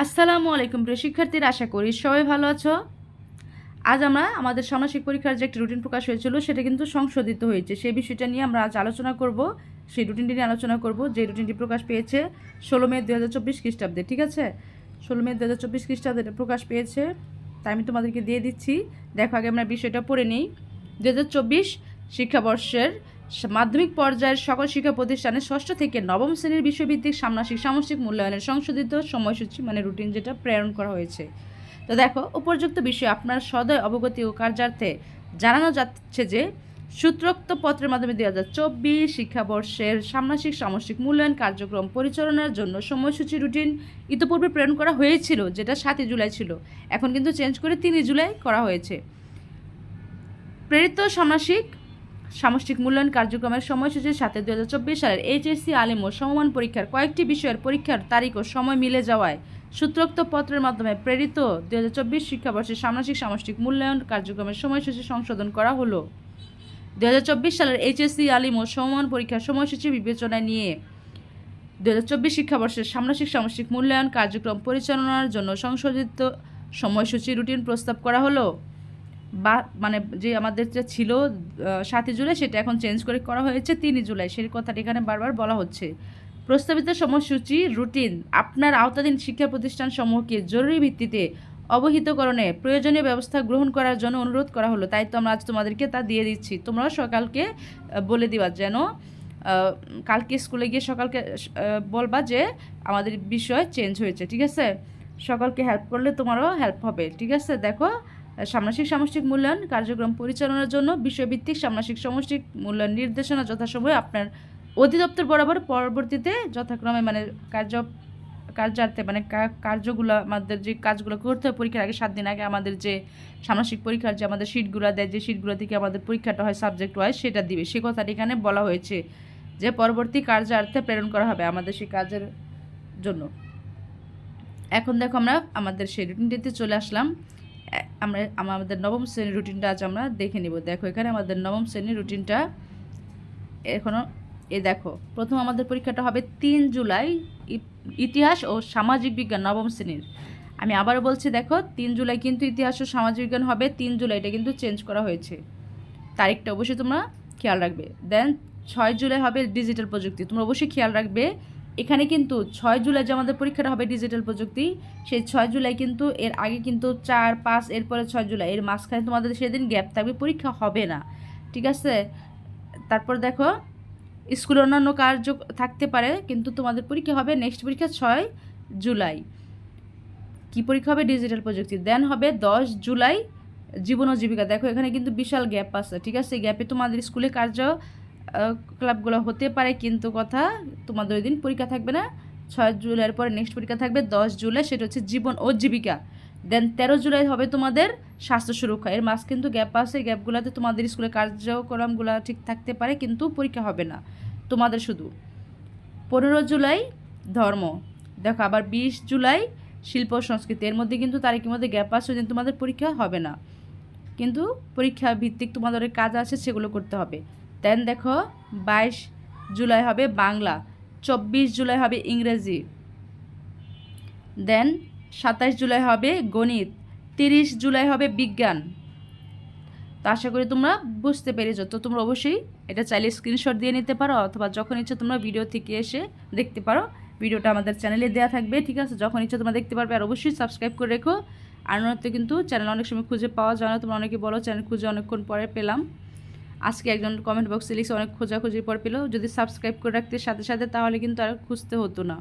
আসসালামু আলাইকুম প্রিয় শিক্ষার্থীরা, আশা করি সবাই ভালো আছো। আজ আমরা আমাদের ষান্মাসিক পরীক্ষার যে একটি রুটিন প্রকাশ হয়েছিল, সেটা কিন্তু সংশোধিত হয়েছে। সেই বিষয়টা নিয়ে আমরা আজ আলোচনা করব, সেই রুটিনটি নিয়ে আলোচনা করব, যে রুটিনটি প্রকাশ পেয়েছে ষোলো মে দু হাজার চব্বিশ খ্রিস্টাব্দে, ঠিক আছে? ষোলো মে দু হাজার চব্বিশ খ্রিস্টাব্দে প্রকাশ পেয়েছে তাই আমি তোমাদেরকে দিয়ে দিচ্ছি। দেখো আগে আমরা বিষয়টা পড়ে নিই। দু হাজার চব্বিশ শিক্ষাবর্ষের মাধ্যমিক পর্যায়ের সকল শিক্ষা প্রতিষ্ঠানে ষষ্ঠ থেকে নবম শ্রেণির বিষয়ভিত্তিক সামনাসিক সামষ্টিক মূল্যায়নের সংশোধিত সময়সূচি মানে রুটিন যেটা প্রেরণ করা হয়েছে। তো দেখো, উপযুক্ত বিষয়ে, আপনার সদয় অবগতি ও কার্যার্থে জানানো যাচ্ছে যে, সূত্রোক্ত পত্রের মাধ্যমে দুই হাজার চব্বিশ শিক্ষাবর্ষের সামনাসিক সামষ্টিক মূল্যায়ন কার্যক্রম পরিচালনার জন্য সময়সূচি রুটিন ইতিপূর্বে প্রেরণ করা হয়েছিল, যেটা সাতই জুলাই ছিল। এখন কিন্তু চেঞ্জ করে তিনই জুলাই করা হয়েছে। প্রেরিত সামাসিক সামষ্টিক মূল্যায়ন কার্যক্রমের সময়সূচির সাথে দু হাজার চব্বিশ সালের এইচএসসি আলিম ও সমমান পরীক্ষার কয়েকটি বিষয়ের পরীক্ষার তারিখ ও সময় মিলে যাওয়ায় সূত্রোক্ত পত্রের মাধ্যমে প্রেরিত দু হাজার চব্বিশ শিক্ষাবর্ষের সামাজিক সামষ্টিক মূল্যায়ন কার্যক্রমের সময়সূচি সংশোধন করা হলো। দু হাজার চব্বিশ সালের এইচএসসি আলিম ও সমমান পরীক্ষার সময়সূচি বিবেচনায় নিয়ে দু হাজার চব্বিশ শিক্ষাবর্ষের সামনাসিক সামষ্টিক মূল্যায়ন কার্যক্রম পরিচালনার জন্য সংশোধিত সময়সূচি রুটিন প্রস্তাব করা হলো। বা মানে যে আমাদের যে ছিল সাতই জুলাই সেটা এখন চেঞ্জ করে করা হয়েছে তিনই জুলাই। সেই কথাটি এখানে বারবার বলা হচ্ছে। প্রস্তাবিত সময়সূচি রুটিন আপনার আওতাধীন শিক্ষা প্রতিষ্ঠান সমূহকে জরুরি ভিত্তিতে অবহিতকরণে প্রয়োজনীয় ব্যবস্থা গ্রহণ করার জন্য অনুরোধ করা হলো। তাই তো আমরা আজ তোমাদেরকে তা দিয়ে দিচ্ছি। তোমরাও সকালকে বলে দিবা যেন কালকে স্কুলে গিয়ে সকালকে বলবা যে আমাদের বিষয় চেঞ্জ হয়েছে, ঠিক আছে? সকালকে হেল্প করলে তোমারও হেল্প হবে, ঠিক আছে? দেখো সামনাসিক সামষ্টিক মূল্যায়ন কার্যক্রম পরিচালনার জন্য বিষয়ভিত্তিক সামনাসিক সামষ্টিক মূল্যায়ন নির্দেশনা যথাসময়ে আপনার অধিদপ্তর বরাবর পরবর্তীতে যথাক্রমে মানে কার্য, কার্যার্থে মানে কার্যগুলো আমাদের যে কাজগুলো করতে হয়, পরীক্ষার আগে সাত দিন আগে আমাদের যে সামনাসিক পরীক্ষার যে আমাদের শিটগুলো দেয়, যে শিটগুলো থেকে আমাদের পরীক্ষাটা হয় সাবজেক্ট হয় সেটা দিবে। সে কথাটি এখানে বলা হয়েছে যে পরবর্তী কার্যার্থে প্রেরণ করা হবে আমাদের সেই কাজের জন্য। এখন দেখো আমরা আমাদের সেই রুটিনটিতে চলে আসলাম। আমরা, আমাদের নবম শ্রেণির রুটিনটা আজ আমরা দেখে নিব। দেখো, এখানে আমাদের নবম শ্রেণির রুটিনটা এখনও এ দেখো, প্রথম আমাদের পরীক্ষাটা হবে তিন জুলাই ইতিহাস ও সামাজিক বিজ্ঞান, নবম শ্রেণির। আমি আবারও বলছি, দেখো, তিন জুলাই কিন্তু ইতিহাস ও সামাজিক বিজ্ঞান হবে, তিন জুলাই এটা কিন্তু চেঞ্জ করা হয়েছে। তারিখটা অবশ্যই তোমরা খেয়াল রাখবে। দেন ছয় জুলাই হবে ডিজিটাল প্রযুক্তি, তোমরা অবশ্যই খেয়াল রাখবে এখানে কিন্তু ছয় জুলাই যে আমাদের পরীক্ষাটা হবে ডিজিটাল প্রযুক্তি, সেই ছয় জুলাই কিন্তু এর আগে কিন্তু চার, পাঁচ, এরপরে ছয় জুলাই, এর মাঝখানে তোমাদের সেদিন গ্যাপ থাকবে, পরীক্ষা হবে না। ঠিক আছে? তারপর দেখো, স্কুলে অন্যান্য কার্য থাকতে পারে, কিন্তু তোমাদের পরীক্ষা হবে নেক্সট পরীক্ষা ছয় জুলাই। কি পরীক্ষা হবে? ডিজিটাল প্রযুক্তি। দেন হবে দশ জুলাই জীবন ও জীবিকা। দেখো এখানে কিন্তু বিশাল গ্যাপ আছে, ঠিক আছে? গ্যাপে তোমাদের স্কুলে কার্য ক্লাবগুলো হতে পারে, কিন্তু কথা তোমাদের ওই দিন পরীক্ষা থাকবে না। ছয় জুলাইয়ের পরে নেক্সট পরীক্ষা থাকবে, দশ জুলাই, সেটা হচ্ছে জীবন ও জীবিকা। দেন তেরো জুলাই হবে তোমাদের স্বাস্থ্য সুরক্ষা। এর মাস কিন্তু গ্যাপ আছে গ্যাপগুলোতে তোমাদের স্কুলে কার্যক্রমগুলো ঠিক থাকতে পারে, কিন্তু পরীক্ষা হবে না। তোমাদের শুধু। পনেরো জুলাই, ধর্ম। দেখো আবার বিশ জুলাই, শিল্প সংস্কৃতি। এর মধ্যে কিন্তু তারিখের মধ্যে গ্যাপ আছে দিন তোমাদের পরীক্ষা হবে না। কিন্তু পরীক্ষা ভিত্তিক তোমাদের কাজ আছে, সেগুলো করতে হবে। দেন দেখো, বাইশ জুলাই হবে বাংলা, চব্বিশ জুলাই হবে ইংরেজি। দেন সাতাশ জুলাই হবে গণিত, তিরিশ জুলাই হবে বিজ্ঞান। তো আশা করি তোমরা বুঝতে পেরেছ। তো তোমরা অবশ্যই এটা চাইলে স্ক্রিনশট দিয়ে নিতে পারো অথবা যখন ইচ্ছে তোমরা ভিডিও থেকে এসে দেখতে পারো। ভিডিওটা আমাদের চ্যানেলে দেওয়া থাকবে, ঠিক আছে? যখন ইচ্ছে তোমরা দেখতে পারবে আর অবশ্যই সাবস্ক্রাইব করে রেখো। আর নয়তো কিন্তু চ্যানেল অনেক সময় খুঁজে পাওয়া যায় না। তোমরা অনেকে বলো চ্যানেল খুঁজে অনেকক্ষণ পরে পেলাম। আজকে একজন কমেন্ট বক্সে লিখছে, অনেক খোঁজাখুঁজির পর পেল। যদি সাবস্ক্রাইব করে রাখতে সাথে সাথে, তাহলে কিন্তু আর খুঁজতে হতো না।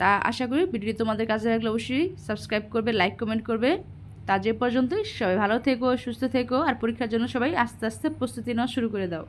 তা আশা করি ভিডিওটি তোমাদের কাছে লাগলে অবশ্যই সাবস্ক্রাইব করবে লাইক কমেন্ট করবে। তা যে পর্যন্তই, সবাই ভালো থেকো, সুস্থ থেকো, আর পরীক্ষার জন্য সবাই আস্তে আস্তে প্রস্তুতি নেওয়া শুরু করে দাও।